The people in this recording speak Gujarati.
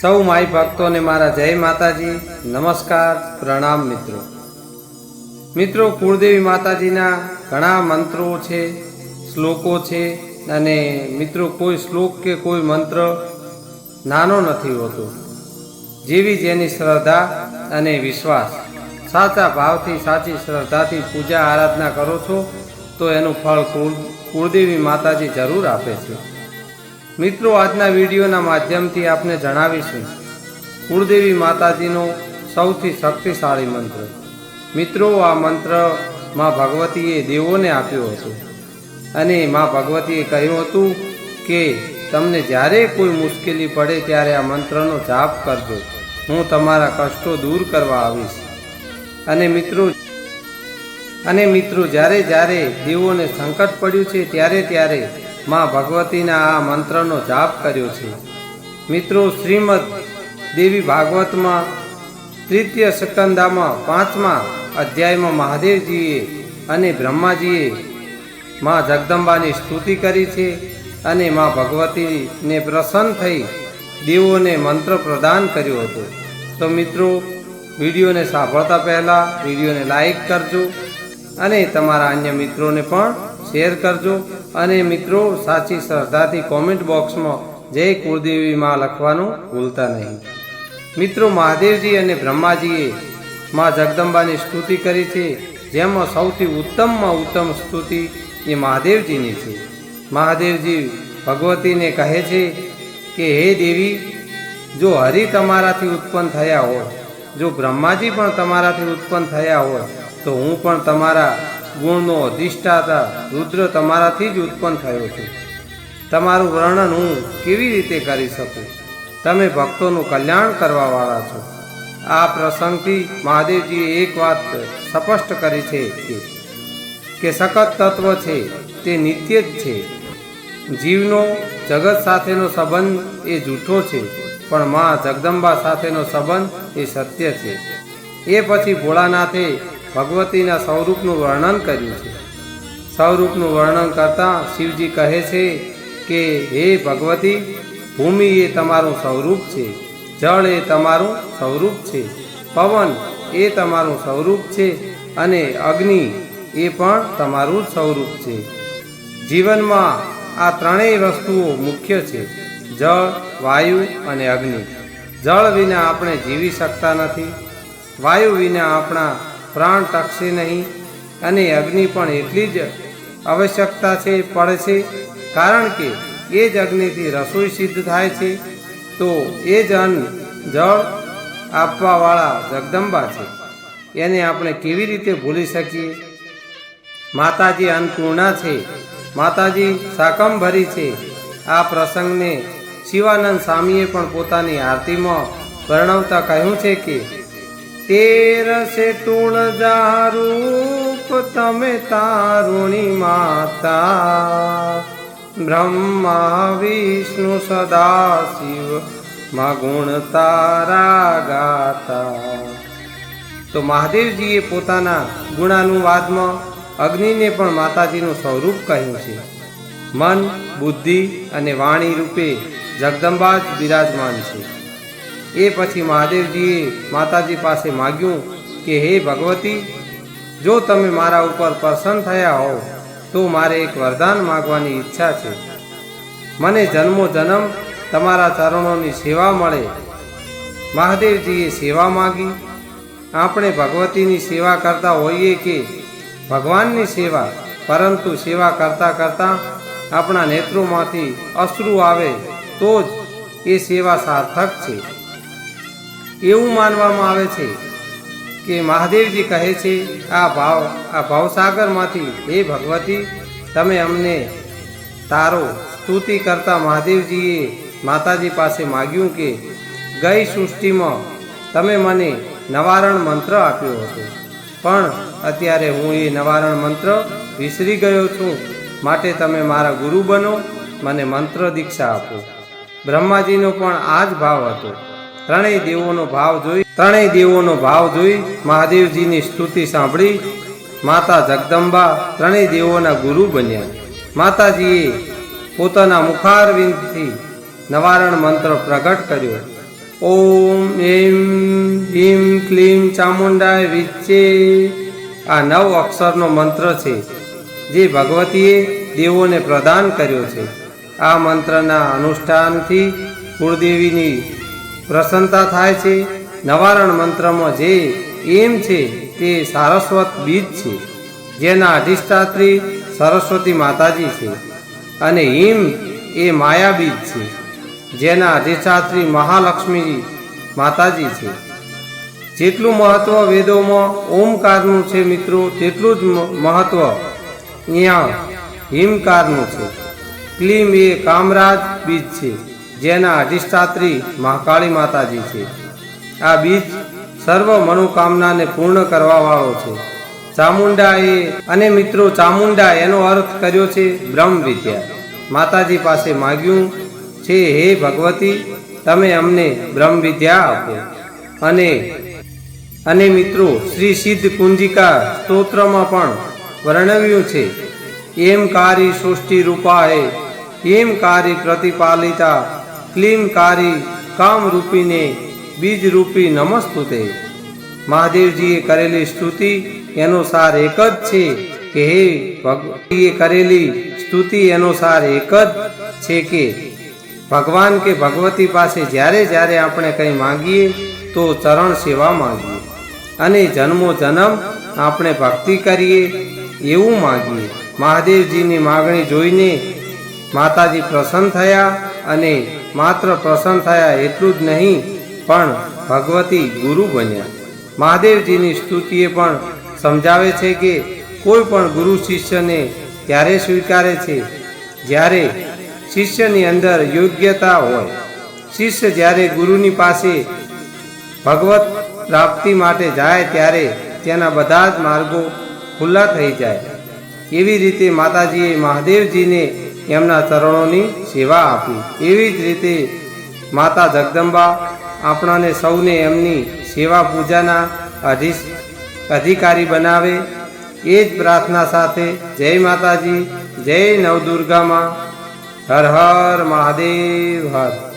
સૌ માઈ ભક્તોને મારા જય માતાજી, નમસ્કાર, પ્રણામ મિત્રો. મિત્રો, કુળદેવી માતાજીના ઘણા મંત્રો છે, શ્લોકો છે, અને મિત્રો, કોઈ શ્લોક કે કોઈ મંત્ર નાનો નથી હોતો. જેવી જેની શ્રદ્ધા અને વિશ્વાસ. સાચા ભાવથી સાચી શ્રદ્ધાથી પૂજા આરાધના કરો છો, તો એનું ફળ કુળ, કુળદેવી માતાજી જરૂર આપે છે. મિત્રો, આજના વિડીયોના માધ્યમથી આપને જણાવીશું. કુળદેવી માતાજીનો સૌથી શક્તિશાળી મંત્ર. મિત્રો, આ મંત્રમાં ભગવતીએ દેવોને આપ્યો હતો. અને માં ભગવતીએ કહ્યું હતું કે, તમને જ્યારે કોઈ મુશ્કેલી પડે ત્યારે આ મંત્રનો જાપ કરજો. હું તમારા કષ્ટો દૂર કરવા આવીશ. અને મિત્રો અને મિત્રો, જ્યારે જ્યારે દેવોને સંકટ પડ્યું છે, ત્યારે ત્યારે માં ભગવતીના આ મંત્રનો જાપ કર્યો છે. મિત્રો, શ્રીમદ દેવી ભાગવતમાં તૃતીય સ્કંદામાં પાંચમા અધ્યાયમાં મહાદેવજીએ અને બ્રહ્માજીએ માં જગદંબાની સ્તુતિ કરી છે અને માં ભગવતીને પ્રસન્ન થઈ દેવોને મંત્ર પ્રદાન કર્યો હતો. તો મિત્રો, વિડીયોને સાંભળતા પહેલાં વિડીયોને લાઈક કરજો અને તમારા અન્ય મિત્રોને પણ શેર કરજો અને મિત્રો, સાચી શ્રદ્ધાથી કોમેન્ટ બોક્સમાં જય કુળદેવીમાં લખવાનું ભૂલતા નહીં. મિત્રો, મહાદેવજી અને બ્રહ્માજીએ માં જગદંબાની સ્તુતિ કરી છે, જેમાં સૌથી ઉત્તમમાં ઉત્તમ સ્તુતિ એ મહાદેવજીની છે. મહાદેવજી ભગવતીને કહે છે કે, હે દેવી, જો હરિ તમારાથી ઉત્પન્ન થયા હોય, જો બ્રહ્માજી પણ તમારાથી ઉત્પન્ન થયા હોય, તો હું પણ તમારા ગુણનો અધિષ્ઠાતા રુદ્ર તમારાથી જ ઉત્પન્ન થયો છે. તમારું વર્ણન હું કેવી રીતે કરી શકું? તમે ભક્તોનું કલ્યાણ કરવાવાળા છો. આ પ્રસંગથી મહાદેવજીએ એક વાત સ્પષ્ટ કરી છે કે કે સખત તત્વ છે, તે નિત્ય જ છે. જીવનો જગત સાથેનો સંબંધ એ જૂઠો છે, પણ મા જગદંબા સાથેનો સંબંધ એ સત્ય છે. એ પછી ભોળાનાથે ભગવતીના સ્વરૂપનું વર્ણન કર્યું છે. સ્વરૂપનું વર્ણન કરતાં શિવજી કહે છે કે, હે ભગવતી, ભૂમિ એ તમારું સ્વરૂપ છે, જળ એ તમારું સ્વરૂપ છે, પવન એ તમારું સ્વરૂપ છે અને અગ્નિ એ પણ તમારું સ્વરૂપ છે. જીવનમાં આ ત્રણેય વસ્તુઓ મુખ્ય છે, જળ, વાયુ અને અગ્નિ. જળ વિના આપણે જીવી શકતા નથી, વાયુ વિના આપણા પ્રાણ ટકશે નહીં અને અગ્નિ પણ એટલી જ આવશ્યકતા છે પડે છે કારણ કે એ જ અગ્નિથી રસોઈ સિદ્ધ થાય છે, તો એ જ અન્ન જળ આપવાવાળા જગદંબા છે. એને આપણે કેવી રીતે ભૂલી શકીએ? માતાજી અન્નપૂર્ણા છે. માતાજી સાકંભરી છે. આ પ્રસંગને શિવાનંદ સ્વામીએ પણ પોતાની આરતીમાં વર્ણવતા કહ્યું છે કે તેરસે ટૂળ રૂપ તમે તારુણી માતા. બ્રહ્મા, વિષ્ણુ સદા શિવમાં ગુણ, તારા, ગાતા. તો મહાદેવજીએ પોતાના ગુણાનુવાદમાં અગ્નિને પણ માતાજીનું સ્વરૂપ કહ્યું છે. મન, બુદ્ધિ અને વાણી રૂપે જગદંબા જ બિરાજમાન છે. એ પછી મહાદેવજીએ માતાજી પાસે માગ્યું કે, હે ભગવતી, જો તમે મારા ઉપર પ્રસન્ન થયા હો તો મારે એક વરદાન માગવાની ઈચ્છા છે. મને જન્મો જન્મ તમારા ચરણોની સેવા મળે. મહાદેવજીએ સેવા માગી. આપણે ભગવતીની સેવા કરતા હોઈએ કે ભગવાનની સેવા? પરંતુ સેવા કરતાં કરતાં આપણા નેત્રોમાંથી અશ્રુ આવે, તો જ એ સેવા સાર્થક છે. એવું માનવામાં આવે છે કે મહાદેવજી કહે છે, આ ભાવ, આ ભાવસાગરમાંથી હે ભગવતી, તમે અમને તારો સ્તુતિ કરતા મહાદેવજીએ માતાજી પાસે માગ્યું કે, ગઈ સૃષ્ટિમાં તમે મને નવારણ મંત્ર આપ્યો હતો. પણ અત્યારે હું એ નવારણ મંત્ર વિસરી ગયો છું. માટે તમે મારા ગુરુ બનો, મને મંત્ર દીક્ષા આપો. બ્રહ્માજીનો પણ આ જ ભાવ હતો. ત્રણેય દેવોનો ભાવ જોઈ, ત્રણેય દેવોનો ભાવ જોઈ મહાદેવજીની સ્તુતિ સાંભળી માતા જગદંબા ત્રણેય દેવોના ગુરુ બન્યા. માતાજીએ પોતાના મુખારવિંદથી નવારણ મંત્ર પ્રગટ કર્યો. ઓમ એમ, ભીમ, ક્લીમ, ચામુંડાય વિચ્ચે આ નવ અક્ષરનો મંત્ર છે, જે ભગવતીએ દેવોને પ્રદાન કર્યો છે. આ મંત્રના અનુષ્ઠાનથી કુળદેવીની પ્રસન્નતા થાય છે. નવારણ મંત્રમાં જે એમ છે તે સારસ્વત બીજ છે, જેના અધિષ્ઠાત્રી સરસ્વતી માતાજી છે. અને હિમ એ માયા બીજ છે, જેના અધિષ્ઠાત્રી મહાલક્ષ્મી માતાજી છે. જેટલું મહત્વ વેદોમાં ઓમકારનું છે મિત્રો, તેટલું જ મહત્વ અહીંયા હિમકારનું છે. ક્લીમ એ કામરાજ બીજ છે. જેના અધિષ્ઠાત્રી મહાકાળી માતાજી છે. આ બીજ સર્વ મનોકામનાને પૂર્ણ કરવા વાળો છે. ચામુંડા એ અને મિત્રો ચામુંડા એનો અર્થ કર્યો છે બ્રહ્મ વિદ્યા. માતાજી પાસે માગ્યું છે, હે ભગવતી, તમે અમને બ્રહ્મ વિદ્યા આપો. અને અને મિત્રો, શ્રી સિદ્ધ કુંજિકા સ્તોત્રમાં પણ વર્ણવ્યું છે, એમ કારી સૃષ્ટિ રૂપાએ એમ કારી પ્રતિપાલિતા ક્લીમ કામરૂપીને બીજરૂપી નમસ્તુતે. મહાદેવજીએ કરેલી સ્તુતિ એનો સાર એક જ છે કે હે ભગવતીએ કરેલી સ્તુતિ એનો સાર એક જ છે કે ભગવાન કે ભગવતી પાસે જ્યારે જ્યારે આપણે કંઈ માંગીએ તો ચરણ સેવા માંગીએ અને જન્મો જન્મ આપણે ભક્તિ કરીએ એવું માંગીએ. મહાદેવજીની માગણી જોઈને માતાજી પ્રસન્ન થયા અને માત્ર પ્રસન્ન થયા એટલું જ નહીં, પણ ભગવતી ગુરુ બન્યા. મહાદેવજીની સ્તુતિએ પણ સમજાવે છે કે કોઈ પણ ગુરુ શિષ્યને ત્યારે સ્વીકારે છે? જ્યારે શિષ્યની અંદર યોગ્યતા હોય. શિષ્ય જ્યારે ગુરુની પાસે ભગવત પ્રાપ્તિ માટે જાય ત્યારે તેના બધા જ માર્ગો ખુલ્લા થઈ જાય. એવી રીતે માતાજીએ મહાદેવજીને એમના ચરણોની સેવા આપી. એવી જ રીતે માતા જગદંબા આપણાને સૌને એમની સેવા પૂજાના અધિ અધિકારી બનાવે. એ જ પ્રાર્થના સાથે જય માતાજી, જય નવદુર્ગામાં હર હર મહાદેવ, હર.